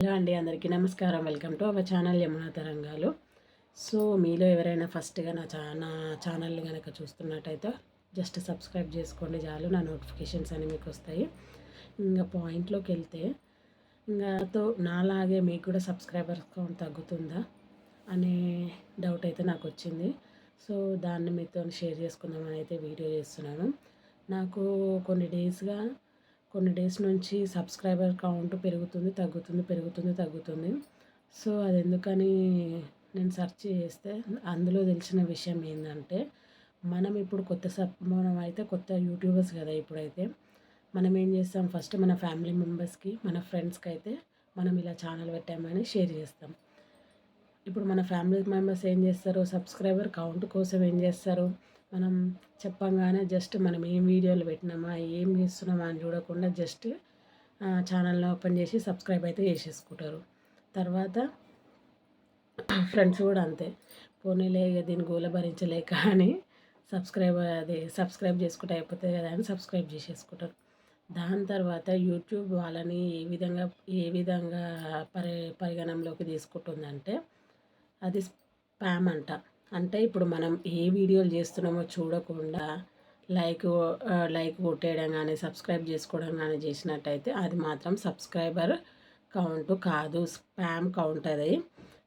Hello అండి అందరికీ నమస్కారం. Welcome to our channel Yamuna Tarangalu. So మీలో ఎవరైనా ఫస్ట్గా నా చానా నా ఛానల్ కనుక చూస్తున్నట్టయితే జస్ట్ సబ్స్క్రైబ్ చేసుకోండి చాలు నా నోటిఫికేషన్స్ అని మీకు వస్తాయి. ఇంకా పాయింట్లోకి వెళ్తే ఇంకా తో నాలాగే మీకు కూడా సబ్స్క్రైబర్స్ కౌంట్ తగ్గుతుందా అనే డౌట్ అయితే నాకు వచ్చింది. సో దాన్ని మీతో షేర్ చేసుకుందామని అయితే వీడియో చేస్తున్నాను. నాకు కొన్ని డేస్గా కొన్ని డేస్ నుంచి సబ్స్క్రైబర్ కౌంట్ పెరుగుతుంది తగ్గుతుంది పెరుగుతుంది తగ్గుతుంది. సో అది ఎందుకని నేను సెర్చ్ చేస్తే అందులో తెలిసిన విషయం ఏంటంటే మనం ఇప్పుడు కొత్త సబ్ మనం అయితే కొత్త యూట్యూబర్స్ కదా ఇప్పుడైతే. మనం ఏం చేస్తాం? ఫస్ట్ మన ఫ్యామిలీ మెంబర్స్కి మన ఫ్రెండ్స్కి అయితే మనం ఇలా ఛానల్ పెట్టామని షేర్ చేస్తాం. ఇప్పుడు మన ఫ్యామిలీ మెంబర్స్ ఏం చేస్తారు? సబ్స్క్రైబర్ కౌంట్ కోసం ఏం చేస్తారు? మనం చెప్పంగానే జస్ట్ మనం ఏం వీడియోలు పెట్టినామా ఏం చేస్తున్నామా అని చూడకుండా జస్ట్ ఛానల్ని ఓపెన్ చేసి సబ్స్క్రైబ్ అయితే చేసేసుకుంటారు. తర్వాత ఫ్రెండ్స్ కూడా అంతే. పోనీలే ఇక దీన్ని గోల భరించలేక అని సబ్స్క్రైబ్ అది సబ్స్క్రైబ్ చేసుకుంటే అయిపోతుంది కదా అని సబ్స్క్రైబ్ చేసేసుకుంటారు. దాని తర్వాత యూట్యూబ్ వాళ్ళని ఏ విధంగా ఏ విధంగా పరి పరిగణంలోకి తీసుకుంటుందంటే అది స్పామ్ అంట. అంటే ఇప్పుడు మనం ఏ వీడియోలు చేస్తున్నామో చూడకుండా లైక్ లైక్ కొట్టేయడం కానీ సబ్స్క్రైబ్ చేసుకోవడం కానీ చేసినట్టయితే అది మాత్రం సబ్స్క్రైబర్ కౌంట్ కాదు స్పామ్ కౌంట్ అది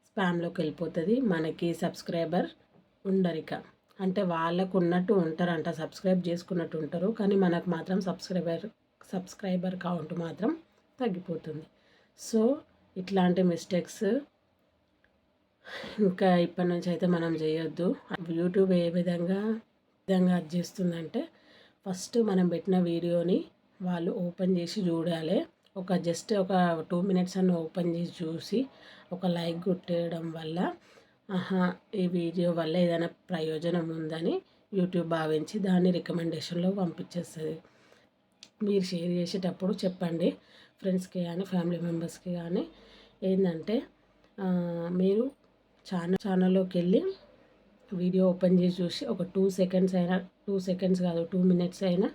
స్పామ్లోకి వెళ్ళిపోతుంది. మనకి సబ్స్క్రైబర్ ఉండరిక అంటే వాళ్ళకు ఉన్నట్టు ఉంటారంట సబ్స్క్రైబ్ చేసుకున్నట్టు ఉంటారు. కానీ మనకు మాత్రం సబ్స్క్రైబర్ సబ్స్క్రైబర్ కౌంట్ మాత్రం తగ్గిపోతుంది. సో ఇట్లాంటి మిస్టేక్స్ ఇంకా ఇప్పటి నుంచి అయితే మనం చేయొద్దు. యూట్యూబ్ ఏ విధంగా విధంగా అది చేస్తుందంటే ఫస్ట్ మనం పెట్టిన వీడియోని వాళ్ళు ఓపెన్ చేసి చూడాలి. ఒక జస్ట్ ఒక టూ మినిట్స్ అన్న ఓపెన్ చేసి చూసి ఒక లైక్ కొట్టేయడం వల్ల ఆహా ఈ వీడియో వల్ల ఏదైనా ప్రయోజనం ఉందని యూట్యూబ్ భావించి దాన్ని రికమెండేషన్లో పంపించేస్తుంది. మీరు షేర్ చేసేటప్పుడు చెప్పండి. ఫ్రెండ్స్కి కానీ ఫ్యామిలీ మెంబర్స్కి కానీ ఏంటంటే మీరు ఛానల్ ఛానల్లోకి వెళ్ళి వీడియో ఓపెన్ చేసి చూసి ఒక టూ సెకండ్స్ అయినా టూ సెకండ్స్ కాదు టూ మినిట్స్ అయినా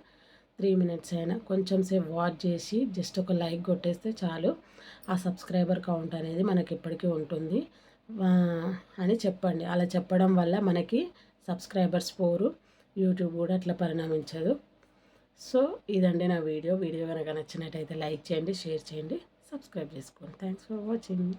త్రీ మినిట్స్ అయినా కొంచెం సేపు వాచ్ చేసి జస్ట్ ఒక లైక్ కొట్టేస్తే చాలు. ఆ సబ్స్క్రైబర్ కౌంట్ అనేది మనకి ఎప్పటికీ ఉంటుంది. అని చెప్పండి. అలా చెప్పడం వల్ల మనకి సబ్స్క్రైబర్స్ పోరు యూట్యూబ్ కూడా అట్లా పరిణమించదు. సో ఇదండి నా వీడియో. వీడియో కనుక నచ్చినట్టయితే లైక్ చేయండి షేర్ చేయండి సబ్స్క్రైబ్ చేసుకోండి. Thanks for watching.